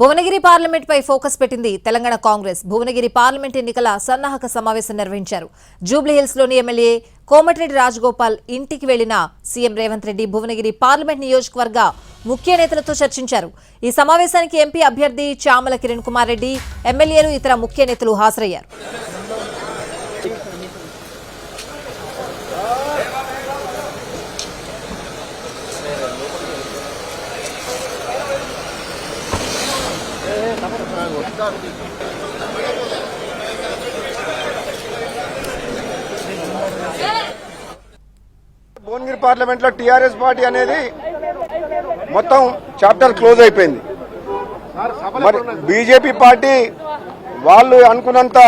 Bhuvanagiri parliament పై focus పెట్టింది Telangana Congress. Bhuvanagiri parliament ఎన్నికల సన్నాహక సమావేశం నిర్వహించారు. జూబ్లీహిల్స్లోని ఎమ్మెల్యే కోమటిరెడ్డి రాజగోపాల్ ఇంటికి వెళ్ళిన సీఎం రేవంత్ రెడ్డి భువనగిరి పార్లమెంట్ నియోజకవర్గ ముఖ్య నేతలతో చర్చించారు. ఈ సమావేశానికి ఎంపీ అభ్యర్థి చామల కిరణ్ కుమార్ రెడ్డి ఎమ్మెల్యేలు ఇతర ముఖ్య నేతలు హాజరయ్యారు. భువనగిరి పార్లమెంట్లో టీఆర్ఎస్ పార్టీ అనేది మొత్తం చాప్టర్ క్లోజ్ అయిపోయింది. మరి బీజేపీ పార్టీ వాళ్ళు అనుకున్నంత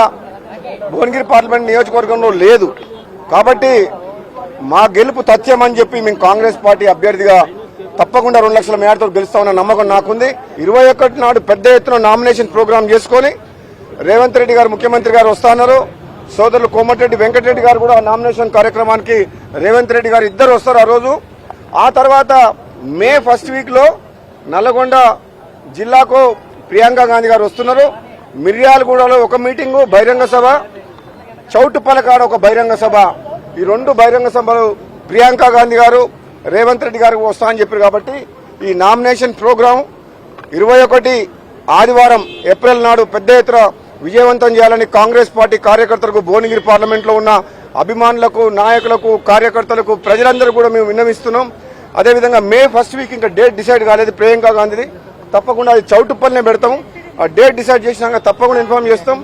భువనగిరి పార్లమెంట్ నియోజకవర్గంలో లేదు. కాబట్టి మా గెలుపు తథ్యం అని చెప్పి మేము కాంగ్రెస్ పార్టీ అభ్యర్థిగా తప్పకుండా రెండు లక్షల మేరతో గెలుస్తామన్న నమ్మకం నాకుంది. ఇరవై ఒకటి నాడు పెద్ద ఎత్తున నామినేషన్ ప్రోగ్రాం చేసుకొని రేవంత్ రెడ్డి గారు ముఖ్యమంత్రి గారు వస్తున్నారు. సోదరులు కోమటిరెడ్డి వెంకటరెడ్డి గారు కూడా నామినేషన్ కార్యక్రమానికి రేవంత్ రెడ్డి గారు ఇద్దరు వస్తారు ఆ రోజు. ఆ తర్వాత మే ఫస్ట్ వీక్లో నల్లగొండ జిల్లాకు ప్రియాంక గాంధీ గారు వస్తున్నారు. మిర్యాలగూడలో ఒక మీటింగు బహిరంగ సభ. చౌటుపలకాడ ఒక బహిరంగ సభ. ఈ రెండు బహిరంగ సభలు ప్రియాంక గాంధీ గారు రేవంత్ రెడ్డి గారు వస్తా అని చెప్పారు కాబట్టి ఈ నామినేషన్ ప్రోగ్రాం ఇరవై ఒకటి ఆదివారం ఏప్రిల్ నాడు పెద్ద ఎత్తున విజయవంతం చేయాలని కాంగ్రెస్ పార్టీ కార్యకర్తలకు భువనగిరి పార్లమెంట్లో ఉన్న అభిమానులకు నాయకులకు కార్యకర్తలకు ప్రజలందరూ కూడా మేము విన్నవిస్తున్నాం. అదేవిధంగా మే ఫస్ట్ వీక్ ఇంకా డేట్ డిసైడ్ కాలేదు ప్రియాంక గాంధీది. తప్పకుండా అది చౌటుప్పల్నే పెడతాం. ఆ డేట్ డిసైడ్ చేసినాక తప్పకుండా ఇన్ఫార్మ్ చేస్తాం.